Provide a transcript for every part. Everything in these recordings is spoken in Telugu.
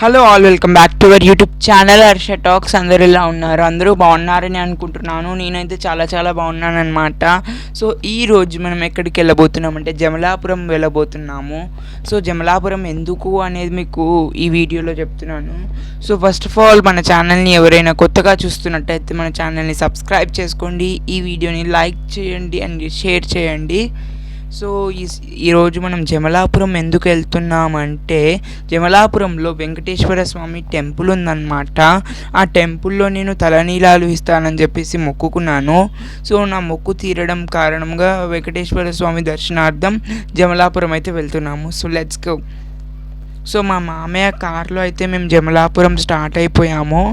Hello all welcome back to our YouTube channel Harsha talks అందరు ఇలా ఉన్నారు? అందరూ బాగున్నారని అనుకుంటున్నాను. నేనైతే చాలా చాలా బాగున్నాను అనమాట సో ఈ రోజు మనం ఎక్కడికి వెళ్ళబోతున్నాం అంటే జమలాపురం వెళ్ళబోతున్నాము. సో జమలాపురం ఎందుకు అనేది మీకు ఈ వీడియోలో చెప్తున్నాను. సో ఫస్ట్ ఆఫ్ ఆల్ మన ఛానల్ని ఎవరైనా కొత్తగా చూస్తున్నట్టయితే మన ఛానల్ని సబ్స్క్రైబ్ చేసుకోండి. ఈ వీడియోని లైక్ చేయండి అండ్ షేర్ చేయండి. సో ఈ ఈరోజు మనం జమలాపురం ఎందుకు వెళ్తున్నామంటే జమలాపురంలో వెంకటేశ్వర స్వామి టెంపుల్ ఉందన్నమాట. ఆ టెంపుల్లో నేను తలనీలాలు ఇస్తానని చెప్పేసి మొక్కుకున్నాను. సో నా మొక్కు తీరడం కారణంగా వెంకటేశ్వర స్వామి దర్శనార్థం జమలాపురం అయితే వెళ్తున్నాము. So let's go. సో మా మామయ్య కార్లో అయితే మేము జమలాపురం స్టార్ట్ అయిపోయాము.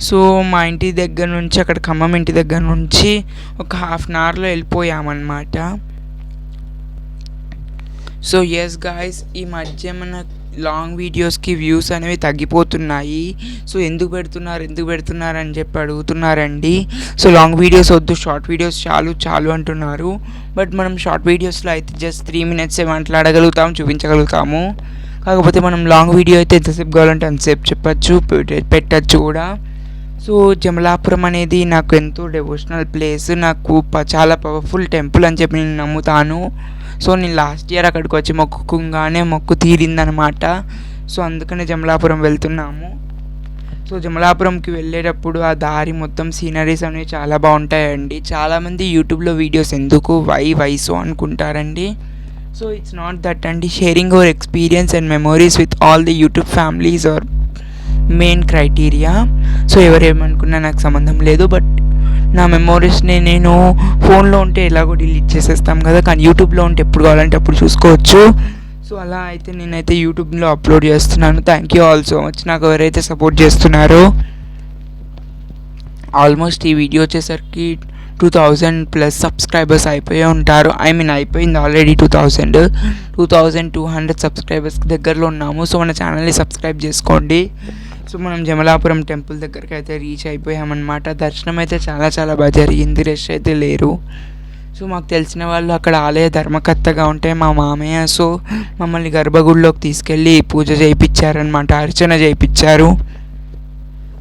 సో మా ఇంటి దగ్గర నుంచి అక్కడ ఖమ్మం ఇంటి దగ్గర నుంచి ఒక హాఫ్ అన్ అవర్లో వెళ్ళిపోయామన్నమాట. సో ఎస్ గాయస్ ఈ మధ్య మన లాంగ్ వీడియోస్కి వ్యూస్ అనేవి తగ్గిపోతున్నాయి. సో ఎందుకు పెడుతున్నారు ఎందుకు పెడుతున్నారు అని చెప్పి అడుగుతున్నారండి. సో లాంగ్ వీడియోస్ వద్దు షార్ట్ వీడియోస్ చాలు చాలు అంటున్నారు. బట్ మనం షార్ట్ వీడియోస్లో అయితే జస్ట్ త్రీ మినిట్సే మాట్లాడగలుగుతాం చూపించగలుగుతాము. కాకపోతే మనం లాంగ్ వీడియో అయితే ఎంతసేపు కావాలంటే అంతసేపు చెప్పచ్చు పెట్టచ్చు కూడా. సో జమలాపురం అనేది నాకు ఎంతో డెవోషనల్ ప్లేస్ నాకు ప- చాలా పవర్ఫుల్ టెంపుల్ అని చెప్పి నేను నమ్ముతాను. సో నేను లాస్ట్ ఇయర్ అక్కడికి వచ్చి మొక్కుకుంగానే మొక్కు తీరిందనమాట సో అందుకనే జమలాపురం వెళ్తున్నాము. సో జమలాపురంకి వెళ్ళేటప్పుడు ఆ దారి మొత్తం సీనరీస్ అనేవి చాలా బాగుంటాయండి. చాలామంది యూట్యూబ్లో వీడియోస్ ఎందుకు వై వై సో అనుకుంటారండి. సో ఇట్స్ నాట్ దట్ అండి. Sharing our experience and memories with all the YouTube families are main criteria so ఎవరేమనుకున్నా నాకు సంబంధం లేదు బట్ నా మెమోరీస్ని నేను ఫోన్లో ఉంటే ఎలాగో డిలీట్ చేసేస్తాం కదా కానీ యూట్యూబ్లో ఉంటే ఎప్పుడు కావాలంటే అప్పుడు చూసుకోవచ్చు. సో అలా అయితే నేనైతే యూట్యూబ్లో అప్లోడ్ చేస్తున్నాను. Thank you all so much నాకు ఎవరైతే సపోర్ట్ చేస్తున్నారో ఆల్మోస్ట్ ఈ వీడియో వచ్చేసరికి టూ థౌజండ్ ప్లస్ సబ్స్క్రైబర్స్ అయిపోయి ఉంటారు. ఐ మీన్ అయిపోయింది already two thousand two thousand two hundred subscribers దగ్గరలో ఉన్నాము. సో మన ఛానల్ని సబ్స్క్రైబ్ చేసుకోండి. సో మనం జమలాపురం టెంపుల్ దగ్గరికి అయితే రీచ్ అయిపోయామన్నమాట. దర్శనం అయితే చాలా చాలా బాగా జరిగింది. రష్ అయితే లేరు. సో మాకు తెలిసిన వాళ్ళు అక్కడ ఆలయ ధర్మకర్తగా ఉంటే మా మామయ్య సో మమ్మల్ని గర్భగుడిలోకి తీసుకెళ్ళి పూజ చేయించారనమాట అర్చన చేయించారు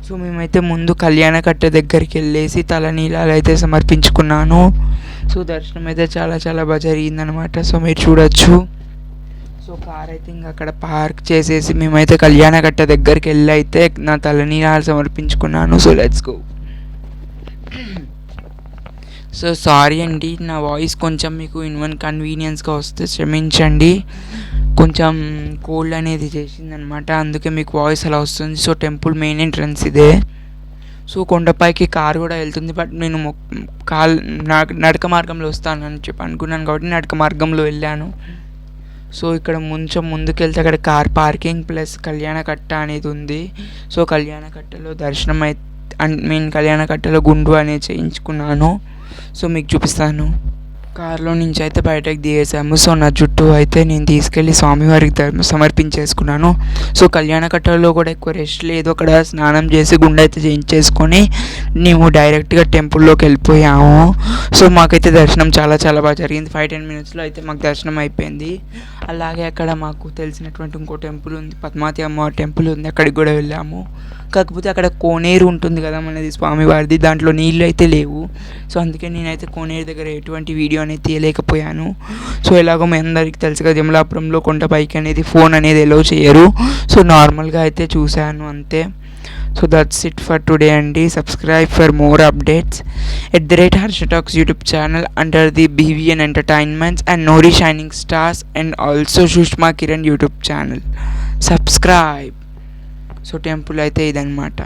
సో మేమైతే ముందు కళ్యాణకట్ట దగ్గరికి వెళ్ళేసి తలనీలాలు అయితే సమర్పించుకున్నాను. సో దర్శనం అయితే చాలా చాలా బాగా జరిగిందనమాట సో మీరు చూడొచ్చు. కార్ అయితే ఇంకా అక్కడ పార్క్ చేసేసి మేమైతే కళ్యాణకట్ట దగ్గరికి వెళ్ళి అయితే నా తలనీలాలు సమర్పించుకున్నాను. So let's go so sorry అండి నా వాయిస్ కొంచెం మీకు ఇన్వన్ కన్వీనియన్స్గా వస్తే క్షమించండి. కొంచెం కోల్డ్ అనేది చేసిందనమాట అందుకే మీకు వాయిస్ అలా వస్తుంది. సో టెంపుల్ మెయిన్ ఎంట్రన్స్ ఇదే. సో కొండపైకి కార్ కూడా వెళ్తుంది బట్ నేను మొక్- కాల్ నడక నడక మార్గంలో వస్తానని చెప్పి అనుకున్నాను కాబట్టి నడక మార్గంలో వెళ్ళాను. సో ఇక్కడ కొంచెం ముందుకెళ్తే అక్కడ కార్ పార్కింగ్ ప్లస్ కళ్యాణకట్ట అనేది ఉంది. సో కళ్యాణకట్టలో దర్శనం అయితే ఐ మీన్ కళ్యాణకట్టలో గుండు అనేది చేయించుకున్నాను. సో మీకు చూపిస్తాను. కారులో నుంచి అయితే బయటకు దిగేసాము సో నా జుట్టు అయితే నేను తీసుకెళ్ళి స్వామివారికి ధర్మ సమర్పించేసుకున్నాను. సో కళ్యాణకట్టలో కూడా ఎక్కువ రెస్ట్ లేదు. అక్కడ స్నానం చేసి గుండె అయితే చేయించేసుకొని మేము డైరెక్ట్గా టెంపుల్లోకి వెళ్ళిపోయాము సో మాకైతే దర్శనం చాలా చాలా బాగా జరిగింది. ఫైవ్ టెన్ మినిట్స్లో అయితే మాకు దర్శనం అయిపోయింది. అలాగే అక్కడ మాకు తెలిసినటువంటి ఇంకో టెంపుల్ ఉంది. పద్మావతి అమ్మవారి టెంపుల్ ఉంది. అక్కడికి కూడా వెళ్ళాము. కాకపోతే అక్కడ కోనేరు ఉంటుంది కదా మనది స్వామివారిది. దాంట్లో నీళ్ళు అయితే లేవు. సో అందుకే నేనైతే కోనేరు దగ్గర ఎటువంటి వీడియో అనేది తీయలేకపోయాను. సో ఎలాగో మీ అందరికీ తెలుసు కదా జమలాపురంలో కొండ పైకి అనేది ఫోన్ అనేది ఎలో చేయరు. సో నార్మల్గా అయితే చూశాను అంతే. So that's it for today అండి. Subscribe for more updates at the rate Harsha talks YouTube channel under the BVN entertainments and Nori shining stars and also Sushma Kiran YouTube channel subscribe so temple అయితే ఇదన్నమాట.